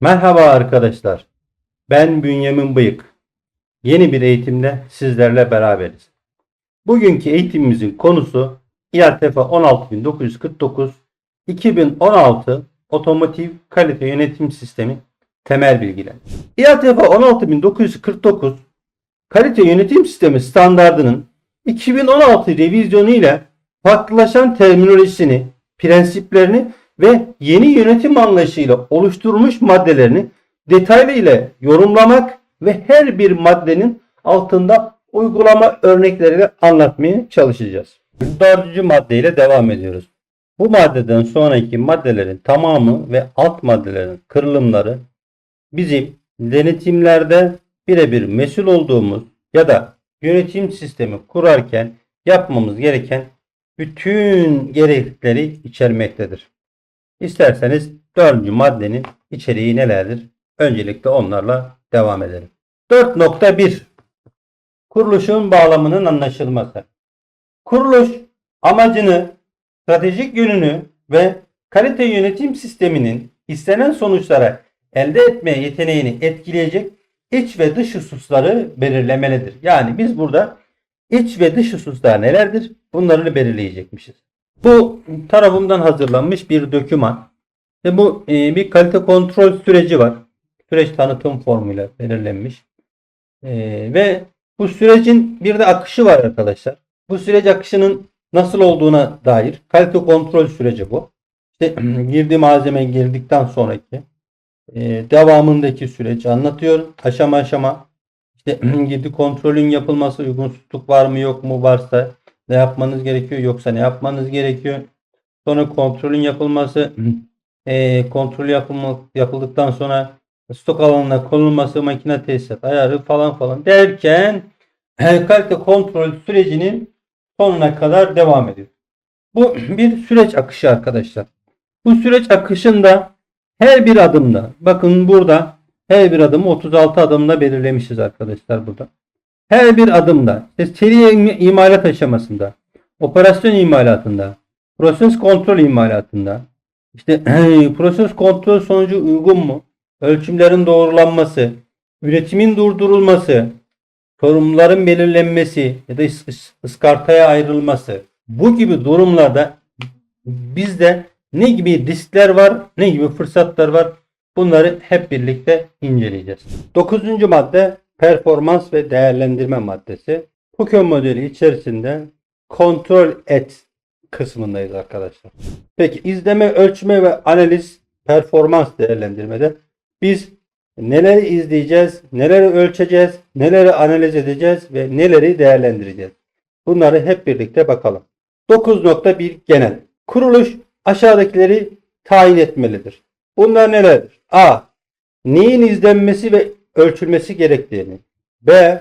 Merhaba arkadaşlar. Ben Bünyamin Bıyık. Yeni bir eğitimde sizlerle beraberiz. Bugünkü eğitimimizin konusu İATF 16949 2016 Otomotiv Kalite Yönetim Sistemi temel bilgiler. İATF 16949 Kalite Yönetim Sistemi standardının 2016 revizyonu ile farklılaşan terminolojisini, prensiplerini ve yeni yönetim anlayışıyla oluşturulmuş maddelerini detaylı ile yorumlamak ve her bir maddenin altında uygulama örnekleriyle anlatmaya çalışacağız. Dördüncü maddeyle devam ediyoruz. Bu maddeden sonraki maddelerin tamamı ve alt maddelerin kırılımları bizim denetimlerde birebir mesul olduğumuz ya da yönetim sistemi kurarken yapmamız gereken bütün gereklilikleri içermektedir. İsterseniz dördüncü maddenin içeriği nelerdir? Öncelikle onlarla devam edelim. 4.1 Kuruluşun bağlamının anlaşılması. Kuruluş amacını, stratejik yönünü ve kalite yönetim sisteminin istenen sonuçlara elde etme yeteneğini etkileyecek iç ve dış hususları belirlemelidir. Yani biz burada iç ve dış hususlar nelerdir? Bunları belirleyecekmişiz. Bu tarafımdan hazırlanmış bir doküman. Ve bu e, bir kalite kontrol süreci var. Süreç tanıtım formuyla belirlenmiş. E, ve bu sürecin bir de akışı var arkadaşlar. Bu süreç akışının nasıl olduğuna dair kalite kontrol süreci bu. İşte girdi malzeme girdikten sonraki e, devamındaki süreci anlatıyor. Aşama aşama işte girdi kontrolün yapılması uygunsuzluk var mı yok mu varsa ne yapmanız gerekiyor yoksa ne yapmanız gerekiyor. Sonra kontrolün yapılması e, kontrol yapılma, yapıldıktan sonra stok alanına konulması makine tesisat ayarı falan falan derken kalite kontrol sürecinin sonuna kadar devam ediyor. Bu bir süreç akışı arkadaşlar. Bu süreç akışında her bir adımda bakın burada her bir adımı 36 adımda belirlemişiz arkadaşlar burada. Her bir adımda işte seri imalat aşamasında, operasyon imalatında, proses kontrol imalatında, işte proses kontrol sonucu uygun mu? Ölçümlerin doğrulanması, üretimin durdurulması, sorumluların belirlenmesi ya da ıs- ıskartaya ayrılması. Bu gibi durumlarda bizde ne gibi riskler var, ne gibi fırsatlar var? Bunları hep birlikte inceleyeceğiz. Dokuzuncu madde performans ve değerlendirme maddesi. PUKÖ modeli içerisinde kontrol et kısmındayız arkadaşlar. Peki izleme, ölçme ve analiz performans değerlendirmede biz neleri izleyeceğiz, neleri ölçeceğiz, neleri analiz edeceğiz ve neleri değerlendireceğiz. Bunları hep birlikte bakalım. 9.1 genel. Kuruluş aşağıdakileri tayin etmelidir. Bunlar nelerdir? A. Neyin izlenmesi ve ölçülmesi gerektiğini. B.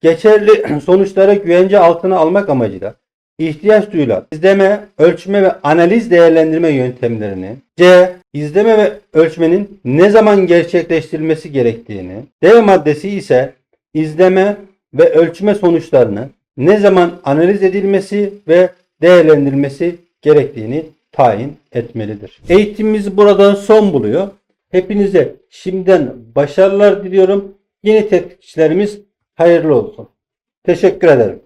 Geçerli sonuçları güvence altına almak amacıyla ihtiyaç duyulan izleme, ölçme ve analiz değerlendirme yöntemlerini. C. İzleme ve ölçmenin ne zaman gerçekleştirilmesi gerektiğini. D maddesi ise izleme ve ölçme sonuçlarını ne zaman analiz edilmesi ve değerlendirilmesi gerektiğini tayin etmelidir. Eğitimimiz burada son buluyor. Hepinize şimdiden başarılar diliyorum. Yeni tetkikçilerimiz hayırlı olsun. Teşekkür ederim.